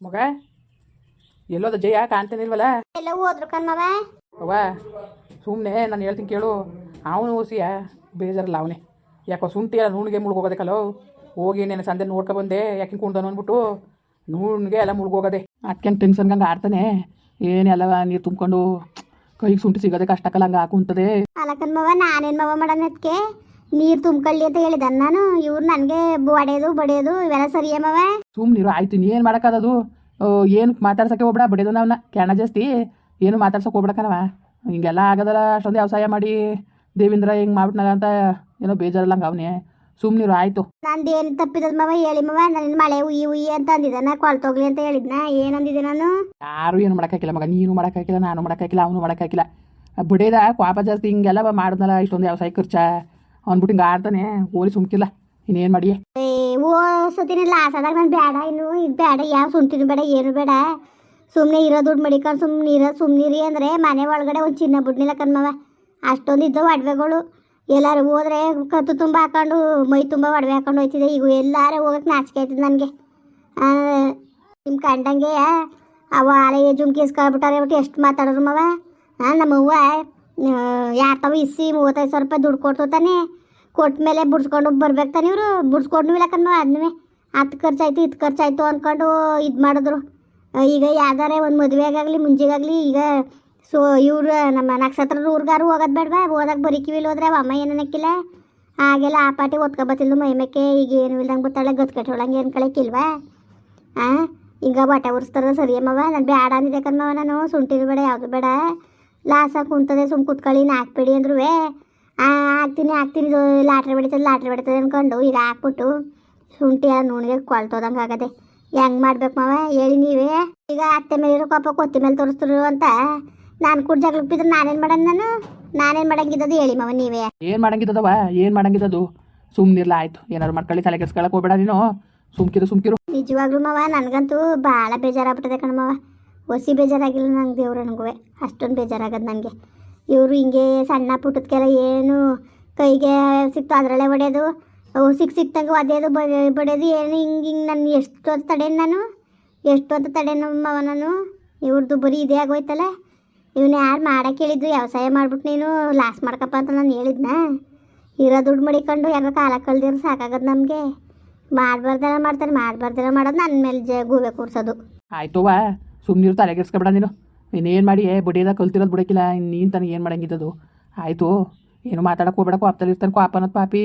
ಮಗ? ಎಲ್ಲೋದ ಜಯ ಕಾಣ್ತೇನಿಲ್ವಲ್ಲ ಎಲ್ಲ ಹೋದ್ರು ಕಣ್ಮವ ಅವ್ವ ಸುಮ್ಮನೆ ನಾನು ಹೇಳ್ತೀನಿ ಕೇಳು. ಅವನು ಓಸಿಯ ಬೇಜಾರಲ್ಲ ಅವನೇ. ಯಾಕೋ ಸುಂಟಿ ಎಲ್ಲ ನೂಣಿಗೆ ಮುಳುಗೋಗೋದಕ್ಕಲ್ಲೋ? ಹೋಗಿ ನೆನೆ ಸಂದೆ ನೋಡ್ಕೊ ಬಂದೆ ಯಾಕೆ ಕುಣ್ದನು ಅಂದ್ಬಿಟ್ಟು ನೂಣ್ಗೆ ಎಲ್ಲ ಮುಳುಗೋಗದೆ. ಅದಕ್ಕೆ ಟೆನ್ಷನ್ಗಂಗೆ ಆಡ್ತಾನೆ? ಏನೆಲ್ಲ ನೀರು ತುಂಬ್ಕೊಂಡು ಕೈಗೆ ಸುಂಟಿ ಸಿಗೋದೇ ಕಷ್ಟಕ್ಕಲ್ಲ ಹಂಗೆ ಹಾಕುಂತದೆ ಅಲ್ಲ ಕಣ್ಮವ ನಾನೇನ್ ಮವ ಮಾಡೋಣ ಅದಕ್ಕೆ ನೀರು ತುಂಬ್ಕೊಳ್ಳಿ ಅಂತ ಹೇಳಿದ ನಾನು. ಇವ್ರು ನನಗೆ ಬಡೇದು ಬಡಿಯೋದು ಇವೆಲ್ಲ ಸರಿಯೇ ಮವ ಸುಮ್ಮನಿರು ಆಯ್ತು ನೀನು ಮಾಡೋಕ್ಕಾದದು? ಏನು ಮಾತಾಡ್ಸೋಕ್ಕೆ ಹೋಗ್ಬೇಡ ಬಡಿಯೋದು ನಾವನ್ನ ಕೆಣ ಜಾಸ್ತಿ. ಏನು ಮಾತಾಡ್ಸೋಕೆ ಹೋಗ್ಬೇಡಕ್ಕನವ ಹಿಂಗೆಲ್ಲ ಆಗೋದಲ್ಲ ಅಷ್ಟೊಂದು ವ್ಯವಸಾಯ ಮಾಡಿ. ದೇವೇಂದ್ರ ಹಿಂಗೆ ಮಾಡ್ಬಿಟ್ನಲ್ಲ ಅಂತ ಏನೋ ಬೇಜಾರಲ್ಲ ಹಂಗೆ ಅವನೇ. ಆಯ್ತು. ಆಯಿತು ಏನು ತಪ್ಪಿದದ ಮವ ಹೇಳಿ ಮವ. ನನ್ನ ಮಳೆ ಉಯಿ ಉಯಿ ಅಂತ ಅಂದಿದ್ದಾನ ಕೊಳ್ತೋಗ್ಲಿ ಅಂತ ಹೇಳಿದ್ನ. ಏನು ಅಂದಿದ್ದೆ ನಾನು? ಯಾರು ಏನು ಮಾಡೋಕ್ಕಾಗಿಲ್ಲ ಮಗ. ನೀನು ಮಾಡೋಕ್ಕಾಗಿಲ್ಲ ನಾನು ಮಾಡೋಕ್ಕಾಗಿಲ್ಲ ಅವನು ಮಾಡೋಕ್ಕಾಗಿಲ್ಲ. ಬಿಡೇದ ಕ್ವಾಪ ಜಾಸ್ತಿ ಹಿಂಗೆಲ್ಲ ಮಾಡಿದ್ನಲ್ಲ ಇಷ್ಟೊಂದು ವ್ಯವಸಾಯ ಖರ್ಚ. ಅಂದ್ಬಿಟ್ಟು ಆಡ್ತಾನೆ, ಹೋಲಿ ಸುಮ್ಕಿಲ್ಲ, ಇನ್ನೇನು ಮಾಡಿ ಓ ಸತಿನ ಲಾಸದಾಗ ನಾನು ಬೇಡ ಇನ್ನು ಇದು ಬೇಡ, ಯಾವ ಸುಮ್ತಿನ ಬೇಡ, ಏನು ಬೇಡ. ಸುಮ್ಮನೆ ಇರೋ ದುಡ್ಡು ಮಡಿಕೊಂಡು ಸುಮ್ಮನೆ ಇರೋ ಸುಮ್ಮನಿರಿ ಅಂದರೆ ಮನೆ ಒಳಗಡೆ ಒಂದು ಚಿನ್ನ ಬಿಡ್ನಿಲ್ಲ ಕಣ್ಮವ ಅಷ್ಟೊಂದು ಇದ್ದವು ಒಡವೆಗಳು ಎಲ್ಲರೂ ಹೋದ್ರೆ ಕತ್ತು ತುಂಬ ಹಾಕೊಂಡು, ಮೈ ತುಂಬ ಒಡವೆ ಹಾಕೊಂಡು ಹೋಯ್ತಿದೆ. ಈಗ ಎಲ್ಲಾರು ಹೋಗಕ್ಕೆ ನಾಚಿಕೆ ಆಯ್ತದೆ ನನಗೆ. ನಿಮ್ಮ ಕಂಡಂಗೆ ಅವ ಹಳೆಯ ಜುಮ್ಕಿ ಇಸ್ಕೊಳ್ಬಿಟ್ಟಾರೆ ಬಿಟ್ಟು ಎಷ್ಟು ಮಾತಾಡೋರು ಮವ? ನಮ್ಮ ನಮ್ಮವ್ವ ಯಾರ ತವ ಇಸಿ ಮೂವತ್ತೈದು ಸಾವಿರ ರೂಪಾಯಿ ದುಡ್ಡು ಕೊಡ್ತೋತಾನೆ ಕೊಟ್ಟ ಮೇಲೆ ಬಿಡ್ಸ್ಕೊಂಡು ಬರ್ಬೇಕು ತಾನೆ ಇವರು? ಬಿಡ್ಸ್ಕೊಂಡು ಇಲ್ಲ ಕಣ್ಣ ಅದನ್ನೇ ಹತ್ತು ಖರ್ಚಾಯ್ತು ಇದು ಖರ್ಚಾಯ್ತು ಅಂದ್ಕೊಂಡು ಇದು ಮಾಡಿದ್ರು. ಈಗ ಯಾವ್ದಾರೆ ಒಂದು ಮದುವೆಗಾಗಲಿ, ಮುಂಜೆಗಾಗಲಿ, ಈಗ ಸೊ, ಇವರು ನಮ್ಮ ನಕ್ಷತ್ರ ಊರ್ಗಾರು ಹೋಗೋದು ಬೇಡವಾ? ಹೋದಾಗ ಬರೀ ಕಿವಿಲಿ ಹೋದ್ರೆ ಅಮ್ಮ ಏನು ಅನ್ನಕ್ಕಿಲ್ಲ? ಹಾಗೆಲ್ಲ ಆ ಪಾಟಿ ಒತ್ಕೊಬತ್ತಿಲ್ಲ ಮೈಮೇಕೆ ಈಗ ಏನು ಇಲ್ದಂಗೆ ಗೊತ್ತಾಳೆ ಗತ್ಕಟ್ಟೊಳಂಗೆ ಏನು ಕಳಕ್ಕಿಲ್ವಾ ಹಾಂ ಈಗ ಬಟ್ಟೆ ಉರಿಸ್ತಾರ ಸರಿಯಮ್ಮವ ನಾನು ಬೇಡ ಅಂದಿದ್ದೆ ಕಣ್ಮವ ನಾನು. ಸುಂಟಿರು ಬೇಡ, ಯಾವುದು ಬೇಡ. ಲಾಸ ಕುಂತದೆ ಸುಮ್ ಕುತ್ಕೊಳ್ಳಿ ಹಾಕ್ಬೇಡಿ ಅಂದ್ರೂ ಹಾಕ್ತೀನಿ ಹಾಕ್ತೀನಿ ಲಾಟ್ರಿ ಬಿಡ್ತದೆ ಲಾಟ್ರಿ ಬಿಡ್ತದೆ ಅಂದ್ಕೊಂಡು ಈಗ ಹಾಕ್ಬಿಟ್ಟು ಶುಂಠಿ ಎಲ್ಲ ನುಣ್ಗೆ ಕೊಳ್ತೋದಂಗೆ ಆಗದೆ. ಹೆಂಗ್ ಮಾಡ್ಬೇಕು ಮಾವ? ಹೇಳಿ ನೀವೇ. ಈಗ ಅತ್ತೆ ಮೇಲೆ ಇರೋ ಕೋಪ ಕೊತ್ತಿ ಮೇಲೆ ತೋರಿಸ್ತರು ಅಂತ ನಾನು ಕೂಡ ಜಗಳಕ್ಕೆ ಬಿದ್ರೆ ನಾನೇನು ಮಾಡೋಣ ನಾನು? ನಾನೇನು ಮಾಡಂಗಿದ್ದದು ಹೇಳಿ ಮಾವ ನೀವೇ. ಏನು ಮಾಡಂಗಿದ್ದದವ? ಏನು ಮಾಡಂಗಿದ್ದದು? ಸುಮ್ಮನಿರ್ಲ ಆಯ್ತು. ಏನಾದ್ರು ಮಾಡ್ಕೊಳ್ಳಿ ತಲೆ ಕೆಡ್ಸ್ಕೊಳಕ್ಕೆ ಹೋಗ್ಬೇಡ ನೀನು. ಸುಮ್ಕಿರು ಸುಮ್ಕಿರು. ನಿಜವಾಗ್ಲೂ ಮಾವ ನನಗಂತೂ ಭಾಳ ಬೇಜಾರಾಗ್ಬಿಟ್ಟದೆ ಕಣ ಹೊಸಿ ಬೇಜಾರಾಗಿಲ್ಲ ನಂಗೆ ದೇವ್ರು ನನಗೂ ಅಷ್ಟೊಂದು ಬೇಜಾರಾಗದು ನನಗೆ ಇವರು ಹಿಂಗೆ ಸಣ್ಣ ಪುಟ್ಟದಕ್ಕೆಲ್ಲ ಏನು ಕೈಗೆ ಸಿಕ್ತು, ಅದರಲ್ಲೇ ಹೊಡೆಯೋದು ಹೊಸಿಗೆ ಸಿಕ್ ಸಿಕ್ತಂಗೆ ಒದೆಯೋದು ಬಡಿಯೋದು ಏನು ಹಿಂಗೆ ಹಿಂಗೆ ನಾನು ಎಷ್ಟು ಹೊತ್ತು ತಡೇನು ನಾನು? ಎಷ್ಟು ಹೊತ್ತು ತಡೇನು ಮಾವ ನಾನು ಇವ್ರದ್ದು ಬರೀ ಇದೇ ಆಗೋಯ್ತಲ್ಲ? ಇವನು ಯಾರು ಮಾಡೋಕೆ ಹೇಳಿದ್ದು? ವ್ಯವಸಾಯ ಮಾಡ್ಬಿಟ್ಟು ನೀನು, ಲಾಸ್ ಮಾಡ್ಕಪ್ಪ ಅಂತ ನಾನು ಹೇಳಿದ್ನಾ? ಇರೋ ದುಡ್ಡು ಮಡಿಕೊಂಡು ಯಾರೋ ಕಾಲ ಕಳ್ದಿರೋ ಸಾಕಾಗದು ನಮಗೆ. ಮಾಡ್ಬಾರ್ದೆಲ್ಲ ಮಾಡ್ತಾರೆ, ಮಾಡ್ಬಾರ್ದೆಲ್ಲ ಮಾಡೋದು ನನ್ನ ಮೇಲೆ ಜ, ಗೂಬೆ ಕೂರ್ಸೋದು. ಸುಮ್ಮನಿರು ತಲೆ ಕೆಡ್ಸ್ಕೊಬೇಡ ನೀನು ಇನ್ನೇನು ಮಾಡಿ ಬಡಿಯೋದ ಕಲ್ತಿರೋದು ಬಿಡೋಕಿಲ್ಲ ನೀನು ತಾನೇ ಏನು ಮಾಡಂಗಿದ್ದದು? ಆಯಿತು ಏನು ಮಾತಾಡಕ್ಕೆ ಹೋಗ್ಬೇಡ ಕೋಪದಲ್ಲಿ ಇರ್ತಾನೆ ಕೋಪ ಅನ್ನೋದು ಪಾಪಿ.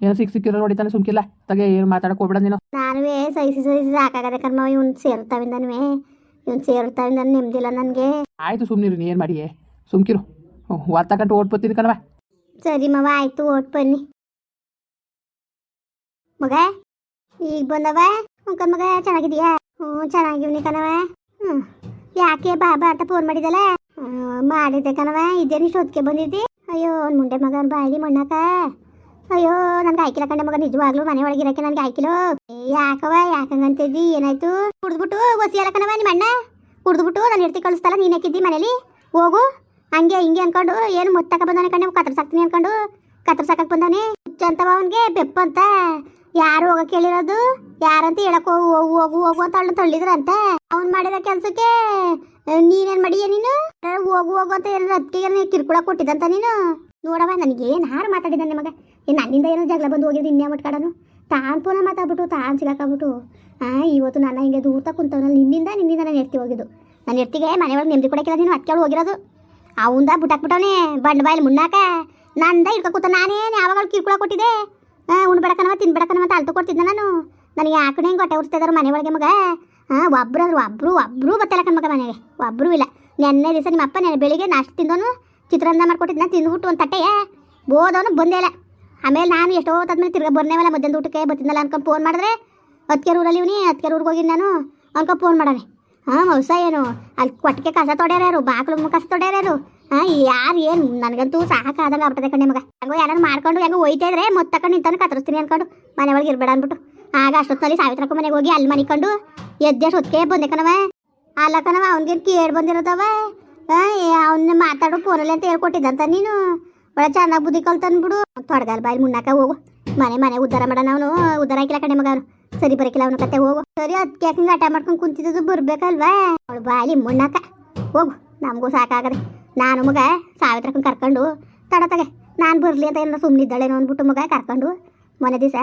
ಏನೋ ಸಿಕ್ ಸಿಕ್ಕಿರೋ ಹೊಡಿತಾನೆ ಸುಮ್ಕಿಲ್ಲ. ತಗೆ ಏನು ಮಾತಾಡಕ್ಕೆ ಹೋಗ್ಬೇಡ ನೀನು. ನಾನುವೇ ಸಹಿಸಿ ಸಹಿಸಿ ಸಾಕಾಗದೆ ಕರ್ಮ ಇವ್ನು ಸೇರ್ತಾವಿಂದನುವೆ ಇವ್ನು ಸೇರ್ತಾವಿಂದ ನೆಮ್ಮದಿಲ್ಲ ನನಗೆ. ಆಯಿತು ಸುಮ್ಮನಿರು ನೀನು ಮಾಡಿ ಸುಮ್ಕಿರು. ಒತ್ತಕಂಟು ಓಡ್ಬತ್ತೀನಿ ಕಣವ ಸರಿ ಮವ ಆಯ್ತು ಓಟ್ ಬನ್ನಿ. ಮಗ ಈಗ ಬಂದವ? ಅಂಕಲ್ ಮಗ ಚೆನ್ನಾಗಿದೀಯಾ? ಹ್ಞೂ ಚೆನ್ನಾಗಿವ್ನಿ ಕಣವ ಹ್ಞೂ ಯಾಕೆ ಬಾಬಾ ಅಂತ ಫೋನ್ ಮಾಡಿದಲ್ಲ ಮಾಡಿದ್ದೆ ಕಣವ ಇದೇನು ಇಷ್ಟೊತ್ತಿಗೆ ಬಂದಿದ್ದಿ? ಅಯ್ಯೋ ಮುಂಡೆ ಮಗನ ಬಾಯಿಲಿ ಮಣ್ಣಾಕ ಅಯ್ಯೋ, ನನ್ಗೆ ಆಯ್ಕಿಲ್ಲ ಕಂಡೆ ಮಗ, ನಿಜವಾಗ್ಲೂ ಮನೆ ಒಳಗೆ ಇರಕ್ಕೆ ನನ್ಗೆ ಏ ಯಾಕವ ಯಾಕಂಗಂತಿದ್ದಿ ಏನಾಯ್ತು? ಕುಡ್ದ್ಬಿಟ್ಟು ಒಸಿಯಲ್ಲ ಕಣವ ನಿಮ್ಮ ಅಣ್ಣ ಕುಡ್ದ್ಬಿಟ್ಟು ನಾನು ಇರ್ತಿ ಕಳಿಸ್ತಲ್ಲ ನೀನು ಹಾಕಿದ್ದಿ ಮನೇಲಿ. ಹೋಗು. ಹಂಗೆ ಹಿಂಗೆ ಅನ್ಕೊಂಡು ಏನು ಮುತ್ತಕ ಬಂದಾನೆ ಕಂಡೆ ಕತ್ತರ್ಸಾಕ್ತೀನಿ ಅನ್ಕೊಂಡು. ಕತ್ತರ್ಸಾಕಕ್ ಬಂದಾನೆ. ಹುಚ್ಚಂತವ ಅವನಿಗೆ, ಬೆಪ್ಪ ಅಂತ. ಯಾರು ಹೋಗಕ್ ಕೇಳಿರೋದು? ಯಾರಂತ ಹೇಳಕ್ ಹೋಗು ಹೋಗು ಹೋಗು ಹೋಗು ಅಂತ ಅಳ್ಳು ತಳ್ಳಿದ್ರಂತೆ? ಅವ್ನ್ ಮಾಡಿದ ಕೆಲ್ಸಕ್ಕೆ ನೀನೇನ್ ಮಾಡಿಯ ನೀನು? ಹೋಗು ಹೋಗು ಅಂತ ಏನಾರ ಅದಕ್ಕೆ ಕಿರ್ಕುಳ ಕೊಟ್ಟಿದಂತ ನೀನು? ನೋಡವ ನನಗೆ ಏನು ಹಾರು ಮಾತಾಡಿದ ನಿಮಗೆ? ನನ್ನಿಂದ ಏನೋ ಜಗಳ ಬಂದು ಹೋಗಿದ್ದು ಇನ್ನೇ ಮಟ್ಕಾಡನು? ತಾನ್ ಪುನಃ ಮಾತಾಡ್ಬಿಟ್ಟು, ತಾನ್ ಸಿಗಾಕಾಗ್ಬಿಟ್ಟು, ಆ, ಇವತ್ತು ನನ್ನ ಹಿಂಗೆ ದೂರ ಕುಂತವನಲ್ಲಿ, ನಿನ್ನಿಂದ ನಿನ್ನಿಂದ ನಾನು ಎತ್ತಿ ಹೋಗಿದ್ದು. ನನ್ನ ಎತ್ತಿಗೆ ಮನೆ ಒಳಗೆ ನೆಮ್ಮದಿ ಕೊಡಕ್ಕಿಲ್ಲ ನೀನು ಅಕ್ಕಳು ಹೋಗಿರೋದು. ಅವಂದ ಬಿಟ್ಟಾಕ್ಬಿಟ್ಟವನೇ ಬಂಡ ಬಾಯಲ್ಲಿ ಮುನ್ನಾಕ ನಂದ ಇಟ್ಕೊ ಕೂತ ನಾನೇನು ಯಾವಾಗ ಕಿರ್ಕುಳ ಕೊಟ್ಟಿದ್ದೆ? ಹಾಂ ಉಣ್ಬೇಡಕನವ ತಿನ್ಬೇಡಕನವ ಅಂತ ಅಳ್ತು ಕೊಡ್ತಿದ್ದೆ ನಾನು. ನನಗೆ ಯಾಕಡೆ ಹೆಂಗೆ ಹೊಟ್ಟೆ ಮನೆ ಒಳಗೆ ಮಗ. ಹಾಂ ಒಬ್ರು ಅಂದ್ರೆ ಒಬ್ರು ಒಬ್ರು ಬತ್ತಲ್ಲ ಕಣ್ಮಗ ಮನೆಗೆ. ಒಬ್ರು ಇಲ್ಲ. ನೆನ್ನೆ ದಿವಸ ನಿಮ್ಮ ಅಪ್ಪ ನೆನ್ನೆ ಬೆಳಿಗ್ಗೆ ನಾಷ್ಟ ತಿಂದೋನು ಚಿತ್ರಾನ್ನ ಮಾಡ್ಕೊಟ್ಟಿದ್ನ ತಿಂದ್ಬಿಟ್ಟು ಒಂದು ತಟ್ಟೆ ಬೋದವನು ಬಂದೇ ಇಲ್ಲ. ಆಮೇಲೆ ನಾನು ಎಷ್ಟೋ ಹೊತ್ತಾದ್ಮೇಲೆ ತಿರ್ಗಾ ಬರ್ನೇವಲ್ಲ ಮಧ್ಯಾಹ್ನ ಊಟಕ್ಕೆ ಬರ್ತಿದ್ನಲ್ಲ ಅನ್ಕೊಂಡು ಫೋನ್ ಮಾಡಿದ್ರೆ ಹತ್ಕೆರೆ ಊರಲ್ಲಿ ಇವನಿ ಹತ್ಕೆರೆ ಊರಿಗೆ ಹೋಗಿ ನಾನು, ಅನ್ಕೊಂಡು ಫೋನ್ ಮಾಡೋಣ ಹಾಂ ಮೌಸ ಏನು, ಅಲ್ಲಿ ಕೊಟ್ಟಿಗೆ ಕಸ ತೊಡ್ಯಾರ ಯಾರು ಬಾಕ್ಲು ಕಸ ತೊಡ್ಯಾರ ಯಾರು ಏನು? ನನಗಂತೂ ಸಾಕಾದಂಗೆ ಆಗ್ಬಿಟ್ಟದೆ ಕಣ್ಣೆ ಮಗ. ಹಂಗೋ ಯಾರು ಮಾಡ್ಕೊಂಡು ಹೆಂಗೋ ಒಯ್ತಾ ಇದ್ರೆ ಮತ್ತೆ ತಕೊಂಡು ನಿಂತಾನು ಕತ್ತರಿಸ್ತೀನಿ ಅನ್ಕೊಂಡು ಮನೆ ಒಳಗೆ ಇರ್ಬೇಡ ಅನ್ಬಿಟ್ಟು. ಆಗ ಅಷ್ಟೊತ್ತಲ್ಲಿ ಸಾವಿತ್ರಕ್ಕ ಮನೆಗೆ ಹೋಗಿ ಅಲ್ಲಿ ಮನಿಕೊಂಡು ಎದ್ದೆ ಹೊತ್ತಿಗೆ ಬಂದೆ ಕಣವ ಅಲ್ಲ ಕಣವ ಅವ್ನಿಗೇನು ಕೇಳಿ ಬಂದಿರೋದವ ಅವನ್ನ ಮಾತಾಡೋ ಫೋನಲ್ಲಿ ಅಂತ ಹೇಳ್ಕೊಟ್ಟಿದ್ದಂತ ನೀನು. ಒಳ್ಳೆ ಚೆನ್ನಾಗಿ ಬುದ್ಧಿ ಕಲ್ತನ್ಬಿಡು ತೊಡಗಲ್ ಬಾಯಿ ಮುನ್ನಾಕ ಹೋಗು. ಮನೆ ಮನೆ ಉದ್ದಾರ ಮಾಡೋಣ ಅವನು. ಉದ್ದಾರ ಹಾಕಿಲ್ಲ ಕಡೆ ಮಗ ಅವನು. ಸರಿ ಬರಕಿಲ್ಲ ಅವನ ಕತೆ ಹೋಗು. ಸರಿ ಅದಕ್ಕೆ ಯಾಕೆ ಆಟ ಮಾಡ್ಕೊಂಡು ಕುಂತಿದ್ದು ಬರ್ಬೇಕಲ್ವಾ? ಅವಳು ಬಾಯಿ ಮುನ್ನಾಕ ಹೋಗು, ನಮಗೂ ಸಾಕಾಗದೆ. ನಾನು ಮಗ ಸಾವಿತ್ರಕ್ಕನ್ ಕರ್ಕೊಂಡು ತಡ ತಗೆ, ನಾನು ಬರಲಿ ಅಂತ ಏನಾರ ಸುಮ್ಮನಿದ್ದಾಳೇನೋ ಅಂದ್ಬಿಟ್ಟು ಮಗ ಕರ್ಕೊಂಡು. ಮೊನ್ನೆ ದಿವಸ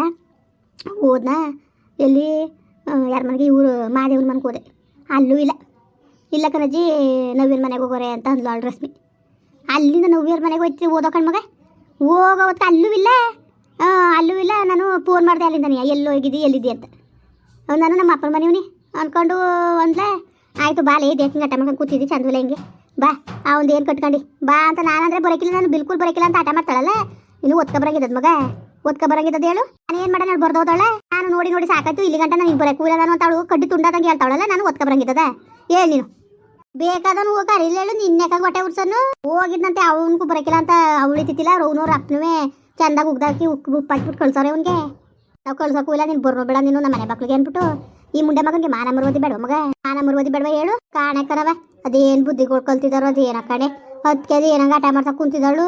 ಹೋದ್ನ, ಎಲ್ಲಿ ಯಾರ ಮನೆಗೆ, ಇವರು ಮಾದೇವನ ಮನೆಗೆ ಹೋದೆ. ಅಲ್ಲೂ ಇಲ್ಲ. ಇಲ್ಲ ಕಣಜ್ಜಿ, ನವ್ಯನ ಮನೆಗೆ ಹೋಗೋರೆ ಅಂತ ಅಂದ್ಲು ಅವಳು ರಶ್ಮಿ. ಅಲ್ಲಿಂದ ನವ್ಯರ ಮನೆಗೆ ಹೋಯ್ತಿ ಓದೋ ಮಗ. ಹೋಗೋವತ್ತು ಅಲ್ಲೂ ಇಲ್ಲ. ಅಲ್ಲೂ ಇಲ್ಲ, ನಾನು ಫೋನ್ ಮಾಡಿದೆ ಅಲ್ಲಿಂದ ಎಲ್ಲಿ ಹೋಗಿದ್ದಿ, ಎಲ್ಲಿದ್ದಿ ಅಂತ. ನಾನು ನಮ್ಮ ಅಪ್ಪನ ಮನೆಯವನಿ ಅಂದ್ಕೊಂಡು ಅಂದ್ಲೆ, ಆಯಿತು ಬಾಲೆ ದೇಕಿಂಗ್ ಗಟ್ಟ ಮಾಡ್ಕೊಂಡು ಕೂತಿದ್ದಿ ಚಂದವಿಲ್ಲ ಹಿಂಗೆ. ಬಾ ಅವನು ಏನು ಕಟ್ಕೊಂಡು. ಬಾ ಅಂತ ನಾನಂದ್ರೆ ಬರೋಕಿಲ್ಲ, ನಾನು ಬಿಲ್ಕುಲ್ ಬರೋಕಿಲ್ಲ ಅಂತ ಆಟ ಮಾಡ್ತಾಳಲ್ಲ? ಇನ್ನು ಒತ್ಕ ಬರಂಗಿದ್ದದ ಮಗ. ಒತ್ಕ ಬರಂಗಿದ್ದದ ಹೇಳು. ನಾನು ಏನು ಮಾಡೋಣ ಬರ್ದೋದಳೆ ನಾನು ನೋಡಿ ನೋಡಿ ಸಾಕಾಯ್ತು, ಇಲ್ಲಿ ಗಂಟ ನಾನು ಬರೋಕೆ ಇಲ್ಲ ನಾನು ಅಂತ ಅವಳು ಕಡ್ಡಿ ತುಂಡಾದಂಗೆ ಹೇಳ್ತಾವಳಲ್ಲ ನಾನು ಒತ್ಕ ಬರಂಗಿದ್ದದ. ಹೇಳಿ ನೀನು. ಬೇಕಾದನು ಇಲ್ಲ ಹೇಳು ನಿನ್ನೆಕಾಗ ಹೊಟ್ಟೆ ಉರ್ಸನ್ನು ಹೋಗಿದ್ದಂತೆ ಅವನಿಗೂ ಬರಕಿಲ್ಲ ಅಂತ ಅವಳಿತಿತ್ತಿಲ್ಲ ರೌನವ್ರ ಅಪ್ಪನವೇ. ಚಂದಾಗಿ ಉಗ್ದಾಕಿ ಉಕ್ ಉಪ್ಪು ಕಳ್ಸೋರೆ ಅವನಿಗೆ ನಾವು ಕಳ್ಸೋಕ್ಕೂ ಇಲ್ಲ, ನೀನು ಬರ್ನೋ ಬೇಡ ನೀನು ನಮ್ಮ ಮನೆ ಮಕ್ಳಿಗೆ ಅಂದ್ಬಿಟ್ಟು. ಈ ಮುಂಡೆ ಮಗನಿಗೆ ಮಾನ ಮರುವದಿ ಬೇಡ ಮಗ? ಮಾನ ಮರುವದಿ ಬೇಡವ ಹೇಳು? ಕಾಣಕ್ಕನವ ಅದೇನು ಬುದ್ಧಿ ಕಲ್ತಿದಾರೋ ಅದೇನ ಕಡೆ ಅದಕ್ಕೆ ಅದು ಏನಂಗ ಆಟ ಮಾಡ್ತಾ ಕುಂತಿದ್ದಾಳು.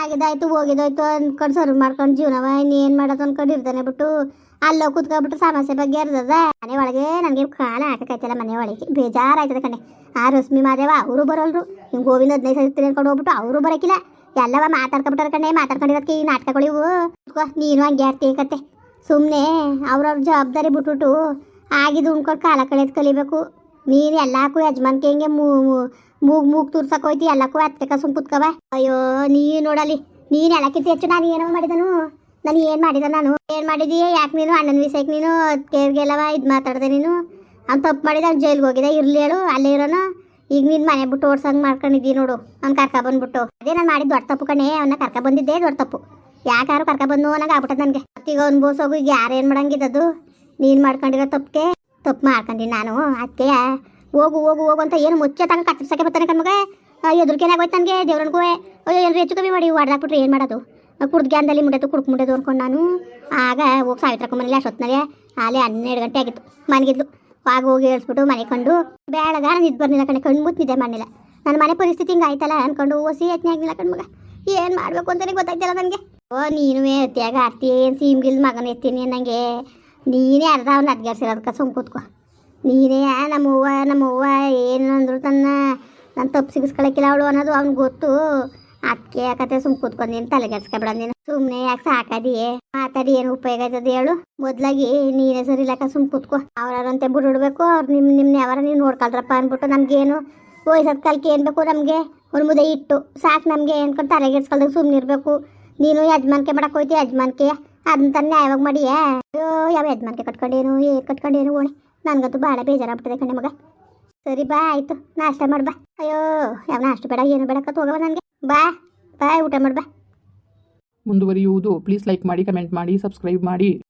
ಆಗಿದಾಯ್ತು ಹೋಗಿದಾಯ್ತು ಅಂದ್ಕೊಂಡು ಸರ್ವ್ ಮಾಡ್ಕೊಂಡು ಜೀವನವ. ಇನ್ನೇನು ಮಾಡೋದು ಅನ್ಕೊಂಡು ಇರ್ತಾನೆ ಬಿಟ್ಟು. ಅಲ್ಲೋ ಕುತ್ಕೊಬಿಟ್ಟು ಸಮಸ್ಯೆ ಬಗ್ಗೆ ಇರ್ತದ ಮನೆ ಒಳಗೆ ನನಗೆ ಕಾಲ ಹಾಕಕ್ಕೈತಲ್ಲ ಮನೆ ಒಳಗೆ. ಬೇಜಾರಾಯ್ತದೆ ಕಣೆ. ಆ ರಶ್ಮಿ ಮಾದೇವ, ಅವರು ಬರೋಲ್ರು. ಹಿಂಗೆ ಗೋವಿಂದ ಹದಿನೈದು ಸಾವಿರ ಅನ್ಕೊಂಡು ಹೋಗ್ಬಿಟ್ಟು ಅವರು ಬರೋಕಿಲ್ಲ. ಎಲ್ಲವ ಮಾತಾಡ್ಕೊಬಿಟ್ಟಾರ ಕಣೆ. ಮಾತಾಡ್ಕೊಂಡಿರೋದಕ್ಕೆ ಈ ನಾಟಕಗಳು ಇವು. ನೀನು ಹಂಗೆ ಕತೆ. ಸುಮ್ಮನೆ ಅವ್ರವ್ರ ಜವಾಬ್ದಾರಿ ಬಿಟ್ಬಿಟ್ಟು ಆಗಿದ್ದು ಉಣ್ಕೊಂಡು ಕಾಲ ಕಳೆದು ಕಲಿಬೇಕು. ನೀನು ಎಲ್ಲಕ್ಕೂ ಯಜಮಾನ್ಕೆ ಹಿಂಗೆ ಮೂಗ್ ಮೂಗ್ ತೂರ್ಸಕ್ ಹೋಯ್ತಿ ಎಲ್ಲಕ್ಕೂ ಹತ್ಕ ಸುಮ್ ಕುತ್ಕವ ಅಯ್ಯೋ ನೀ ನೋಡಲಿ, ನೀನು ಎಲ್ಲಕ್ಕಿಂತ ಹೆಚ್ಚು ನಾನು ಏನೋ ಮಾಡಿದನು? ನಾನು ಏನು ಮಾಡಿದ ನಾನು? ಏನು ಮಾಡಿದಿ? ಯಾಕೆ ನೀನು? ಅಣ್ಣನ ವಿಷಯಕ್ಕೆ ನೀನು? ಕೇರ್ಗೆಲ್ಲವ ಇದು ಮಾತಾಡ್ದೆ ನೀನು? ಅವ್ನು ತಪ್ಪು ಮಾಡಿದ, ಅವ್ನು ಜೈಲ್ಗೆ ಹೋಗಿದೆ ಇರ್ಲಿ ಹೇಳು, ಅಲ್ಲೇ ಇರೋನು. ಈಗ ನೀನು ಮನೆ ಬಿಟ್ಟು ಓಡ್ಸಂಗ್ ಮಾಡ್ಕೊಂಡಿದ್ದೀ ನೋಡು. ಅವ್ನು ಕರ್ಕ ಬಂದ್ಬಿಟ್ಟು. ಅದೇ ನಾನು ಮಾಡಿದ ದೊಡ್ಡ ತಪ್ಪು ಕಣೆ. ಅವನ್ನ ಕರ್ಕ ಬಂದಿದ್ದೆ ದೊಡ್ಡ ತಪ್ಪು. ಯಾಕಾರು ಕರ್ಕ ಬಂದು ಅನ್ನಂಗೆ ಆಗ್ಬಿಟ್ಟದ ನನಗೆ. ಈಗ ಅವ್ನು ಬೋಸೋಗು ಈಗ ಯಾರು ಏನು ಮಾಡಂಗಿದ್ದದು ನೀನು ಮಾಡ್ಕೊಂಡಿರೋ ತಪ್ಪಿಗೆ. ತಪ್ಪು ಮಾಡ್ಕೊಂಡಿ ನಾನು. ಅದಕ್ಕೆ ಹೋಗು ಹೋಗು ಹೋಗು ಅಂತ ಏನು ಮುಚ್ಚೆ ತಗ ಕತ್ತರಿಸಕ್ಕೆ ಬರ್ತಾನೆ ಕಣ್ಮಗ ಎದುರ್ಕೇನೆ ಹೋಯ್ತು ನನಗೆ ದೇವ್ರನ್ಗೂ. ಅಯ್ಯೋ ಎಲ್ಲರೂ ಹೆಚ್ಚು ಕಮ್ಮಿ ಮಾಡಿ ಹೊಡೆದಾಕ್ಬಿಟ್ರೆ ಏನು ಮಾಡೋದು? ಕುಡ್ದು ಗ್ಯಾನ್ದಲ್ಲಿ ಮುಂಡೆದು ಕುಡ್ಕು ಮುಂಡೆದು ಅನ್ಕೊಂಡು ನಾನು. ಆಗ ಹೋಗಿ ಸಾವಿತ್ರಕ್ಕ ಮನೇಲಿ ಅಷ್ಟೊತ್ತಿನಾಗೆ ಆಲೆ ಹನ್ನೆರಡು ಗಂಟೆ ಆಗಿತ್ತು. ಮನೆಗಿದ್ಲು. ಆಗ ಹೋಗಿ ಹೇಳ್ಸ್ಬಿಟ್ಟು ಮನೆ ಕಂಡು ಬೇಳಗ ನಾನು ಇದು ಕಣೆ, ಕಣ್ಣು ಮುತ್ತಿದ್ದೆ ಮಣ್ಣಿಲ್ಲ ನನ್ನ ಮನೆ ಪರಿಸ್ಥಿತಿ ಹಿಂಗೆ ಆಯ್ತಲ್ಲ? ಅನ್ಕೊಂಡು ಓಸಿ ಯತ್ನೆ ಆಗಲಿಲ್ಲ ಕಣ್ಮಗ ಏನು ಮಾಡಬೇಕು ಅಂತಲೇ ಗೊತ್ತಾಯ್ತಲ್ಲ ನನಗೆ? ಓ ನೀನು ಎತ್ತಿಯಾಗ ಆಡ್ತಿ ಏನು ಸೀಮ್ಗಿಲ್ ಮಗನ ಎತ್ತೀನಿ ನನಗೆ ನೀನೇ ಅರ್ಧ ಅವ್ನು ಅದ್ಗಾರ್ಸಿರೋದಕ್ಕೆ ಸುಮ್ ಕೂತ್ಕೊ. ನೀನೇ ನಮ್ಮವ್ವ ನಮ್ಮವ್ವ ಏನು ಅಂದ್ರು ತನ್ನ ನನ್ನ ತಪ್ಪು ಸಿಗಿಸ್ಕೊಳಕ್ಕಿಲ್ಲ ಅವಳು ಅನ್ನೋದು ಅವ್ನಿಗೆ ಗೊತ್ತು. ಅದಕ್ಕೆ ಕತೆ ಸುಮ್ ಕೂತ್ಕೊಂಡು ನೀನು ತಲೆಗೆಡ್ಸ್ಕೊಬೇಡ ನೀನು. ಸುಮ್ಮನೆ ಯಾಕೆ ಸಾಕದಿಯೇ? ಮಾತಾಡಿ ಏನು ಉಪಯೋಗ ಆಯ್ತದೆ ಹೇಳು. ಮೊದಲಾಗಿ ನೀನೇ ಸರಿ ಇಲ್ಲಕ್ಕ ಸುಮ್ ಕೂತ್ಕೊ. ಅವ್ರಂತೆ ಬಿಡ್ಬಿಡ್ಬೇಕು ಅವ್ರು ನಿಮ್ಮ ನಿಮ್ಮನ್ನ ಯಾವಾರ ನೀನು ನೋಡ್ಕೊಳ್ರಪ್ಪ ಅಂದ್ಬಿಟ್ಟು ನಮ್ಗೇನು ವಯಸ್ಸದ ಕಾಲಕ್ಕೆ ಏನು ಬೇಕು ನಮಗೆ ಒಂದು ಮುದ್ದೆ ಇಟ್ಟು. ಸಾಕು ನಮಗೆ ಅನ್ಕೊಂಡು ತಲೆಗೆಡ್ಸ್ಕೊಳ್ದಾಗ ಸುಮ್ಮನೆ ಇರಬೇಕು ನೀನು ಯಜಮಾನ್ಕೆ ಮಾಡಕ್ಕೆ ಹೋಯ್ತಿ, ಯಜಮಾನ್ಕೆ ಅದನ್ನ ತನ್ನ ಯಾವಾಗ ಮಾಡಿಯಾ? ಅಯ್ಯೋ, ಯಾವ ಮಾರ್ಕೆ ಕಟ್ಕೊಂಡೇನು, ಏ, ಕಟ್ಕೊಂಡೇನು ಓಣಿ. ನನಗಂತೂ ಭಾಳ ಬೇಜಾರಾಗ್ಬಿಟ್ಟಿದೆ ಕಣೆ ಮಗ. ಸರಿ, ಬಾ, ಆಯ್ತು. ನಾಷ್ಟ ಮಾಡ್ಬಾ ಅಯ್ಯೋ, ಯಾವ ನಾಷ್ಟ ಬೇಡ, ಏನು ಬೇಡ, ಕತ್ ಹೋಗವ ನನಗೆ. ಬಾ ಬಾ, ಊಟ ಮಾಡ್ಬಾ ಮುಂದುವರಿಯುವುದು ಪ್ಲೀಸ್ ಲೈಕ್ ಮಾಡಿ ಕಮೆಂಟ್ ಮಾಡಿ ಸಬ್ಸ್ಕ್ರೈಬ್ ಮಾಡಿ.